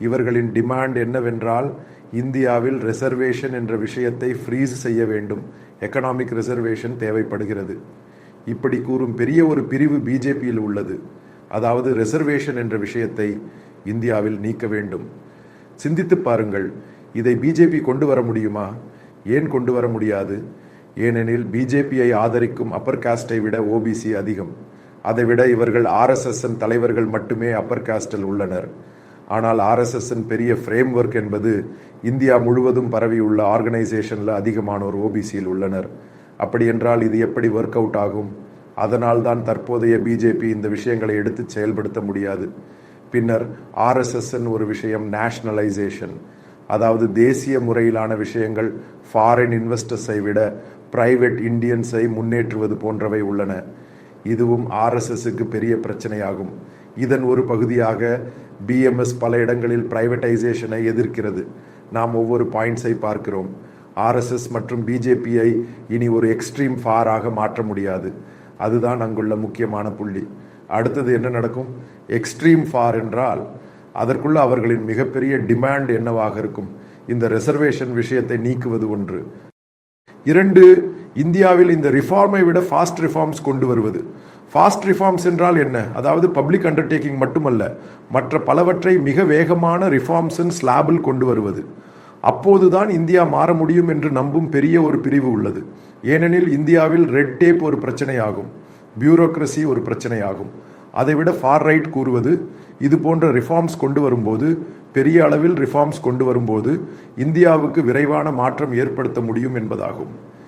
இவர்களின் டிமாண்ட் என்னவென்றால் இந்தியாவில் ரிசர்வேஷன் என்ற விஷயத்தை ஃப்ரீஸ் செய்ய வேண்டும். எக்கனாமிக் ரிசர்வேஷன் தேவைப்படுகிறது. இப்படி கூறும் பெரிய ஒரு பிரிவு பிஜேபியில் உள்ளது. அதாவது ரிசர்வேஷன் என்ற விஷயத்தை இந்தியாவில் நீக்க வேண்டும். சிந்தித்து பாருங்கள் இதை பிஜேபி கொண்டு வர முடியுமா? ஏன் கொண்டு வர முடியாது? ஏனெனில் பிஜேபியை ஆதரிக்கும் அப்பர் காஸ்டை விட ஓபிசி அதிகம். அதைவிட இவர்கள் ஆர்எஸ்எஸ்என் தலைவர்கள் மட்டுமே அப்பர் காஸ்டில் உள்ளனர். ஆனால் ஆர்எஸ்எஸ்ஸின் பெரிய ஃப்ரேம் ஒர்க் என்பது இந்தியா முழுவதும் பரவியுள்ள ஆர்கனைசேஷனில் அதிகமானோர் ஓபிசியில் உள்ளனர். அப்படியென்றால் இது எப்படி ஒர்க் அவுட் ஆகும்? அதனால் தான் தற்போதைய பிஜேபி இந்த விஷயங்களை எடுத்து செயல்படுத்த முடியாது. பின்னர் ஆர்எஸ்எஸ்என் ஒரு விஷயம் நேஷனலைசேஷன் அதாவது தேசிய முறையிலான விஷயங்கள் ஃபாரின் இன்வெஸ்டர்ஸை விட பிரைவேட் இந்தியன்ஸை முன்னேற்றுவது போன்றவை உள்ளன. இதுவும் ஆர்எஸ்எஸ்க்கு பெரிய பிரச்சனையாகும். இதன் ஒரு பகுதியாக பிஎம்எஸ் பல இடங்களில் பிரைவேட்டைசேஷனை எதிர்க்கிறது. நாம் ஒவ்வொரு பாயிண்ட்ஸை பார்க்கிறோம். ஆர்எஸ்எஸ் மற்றும் பிஜேபியை இனி ஒரு எக்ஸ்ட்ரீம் ஃபாராக மாற்ற முடியாது. அதுதான் அங்குள்ள முக்கியமான புள்ளி. அடுத்தது என்ன நடக்கும்? எக்ஸ்ட்ரீம் ஃபார் என்றால் அதற்குள்ள அவர்களின் மிகப்பெரிய டிமாண்ட் என்னவாக இருக்கும்? இந்த ரிசர்வேஷன் விஷயத்தை நீக்குவது ஒன்று. இரண்டு இந்தியாவில் இந்த ரிஃபார்மை விட ஃபாஸ்ட் ரிஃபார்ம்ஸ் கொண்டு வருவது. ஃபாஸ்ட் ரிஃபார்ம்ஸ் என்றால் என்ன? அதாவது பப்ளிக் அண்டர்டேக்கிங் மட்டுமல்ல மற்ற பலவற்றை மிக வேகமான ரிஃபார்ம்ஸின் ஸ்லாபில் கொண்டு வருவது. அப்போதுதான் இந்தியா மாற முடியும் என்று நம்பும் பெரிய ஒரு பிரிவு உள்ளது. ஏனெனில் இந்தியாவில் ரெட் டேப் ஒரு பிரச்சனையாகும் பியூரோக்ரசி ஒரு பிரச்சனையாகும். அதைவிட ஃபார் ரைட் கூறுவது இது போன்ற ரிஃபார்ம்ஸ் கொண்டு வரும்போது பெரிய அளவில் ரிஃபார்ம்ஸ் கொண்டு வரும்போது இந்தியாவுக்கு விரைவான மாற்றம் ஏற்படுத்த முடியும் என்பதாகும்.